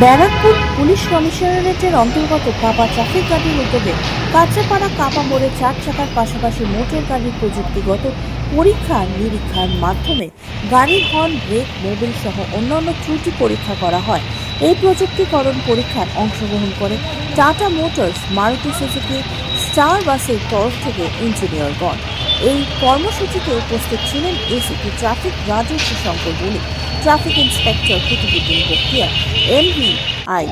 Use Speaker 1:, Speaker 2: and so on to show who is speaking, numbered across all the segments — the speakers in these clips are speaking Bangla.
Speaker 1: ব্যারাকপুর পুলিশ কমিশনারেটের অন্তর্গত কাপা ট্রাফিক গাড়ির উদ্যোগে কাঁচাপাড়া কাপা মোড়ে চার চাকার পাশাপাশি মোটর গাড়ির প্রযুক্তিগত পরীক্ষা নিরীক্ষার মাধ্যমে গাড়ির হর্ন, ব্রেক, মোবিল সহ অন্যান্য ত্রুটি পরীক্ষা করা হয়। এই প্রযুক্তিকরণ পরীক্ষায় অংশগ্রহণ করে Tata Motors Maruti Suzuki Star বাসের তরফ থেকে ইঞ্জিনিয়ারগণ এই কর্মসূচিতে উপস্থিত ছিলেন এসিপি ট্রাফিক রাজস্ব Shankar Banik traffic inspector Qutubuddin Bakhtiar MVI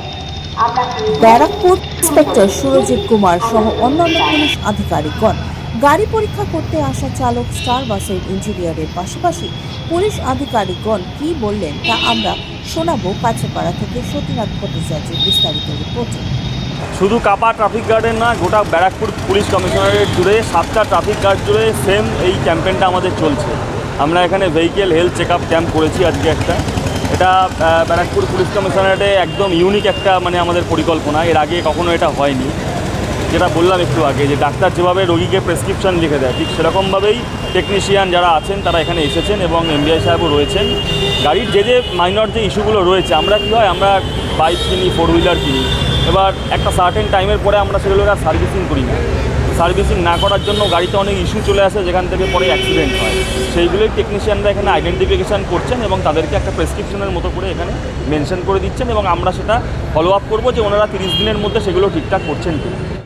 Speaker 1: Barrackpore inspector Surajit Kumar সহ অন্যান্য পুলিশ আধিকারিকগণ গাড়ি পরীক্ষা করতে আসা চালক স্টার বাসের ইঞ্জিনিয়ারের পাশাপাশি পুলিশ আধিকারিকগণ কি বললেন তা আমরা শোনাবো কাছেপাড়া থেকে সতীনাথ ভট্টাচার্যের বিস্তারিত রিপোর্টে।
Speaker 2: শুধু কাপা ট্রাফিক গার্ডের না, গোটা ব্যারাকপুর পুলিশ কমিশনারেট জুড়ে সাতটা ট্রাফিক গার্ড জুড়ে সেম এই ক্যাম্পেনটা আমাদের চলছে। আমরা এখানে vehicle health check up camp করেছি আজকে একটা। এটা ব্যারাকপুর পুলিশ কমিশনারেটে একদম ইউনিক একটা মানে আমাদের পরিকল্পনা। এর আগে কখনো এটা হয়নি। যেটা বললাম একটু আগে, যে ডাক্তার যেভাবে রোগীকে প্রেসক্রিপশন লিখে দেয়, ঠিক সেরকমভাবেই টেকনিশিয়ান যারা আছেন তারা এখানে এসেছেন এবং এমবিআই সাহেবও রয়েছেন। গাড়ির যে যে মাইনর যে ইস্যুগুলো রয়েছে, আমরা কী হয়, আমরা বাইক কিনি ফোর হুইলার কিনি। এবার একটা সার্টেন টাইমের পরে আমরা সেগুলোকে আর সার্ভিসিং করি না। সার্ভিসিং না করার জন্য গাড়িতে অনেক ইস্যু চলে আসে, যেখান থেকে পরে অ্যাক্সিডেন্ট হয়। সেইগুলোই টেকনিশিয়ানরা এখানে আইডেন্টিফিকেশান করছেন এবং তাদেরকে একটা প্রেসক্রিপশনের মতো করে এখানে মেনশন করে দিচ্ছেন এবং আমরা সেটা ফলো আপ করব যে ওনারা তিরিশ দিনের মধ্যে সেগুলো ঠিকঠাক করছেন কি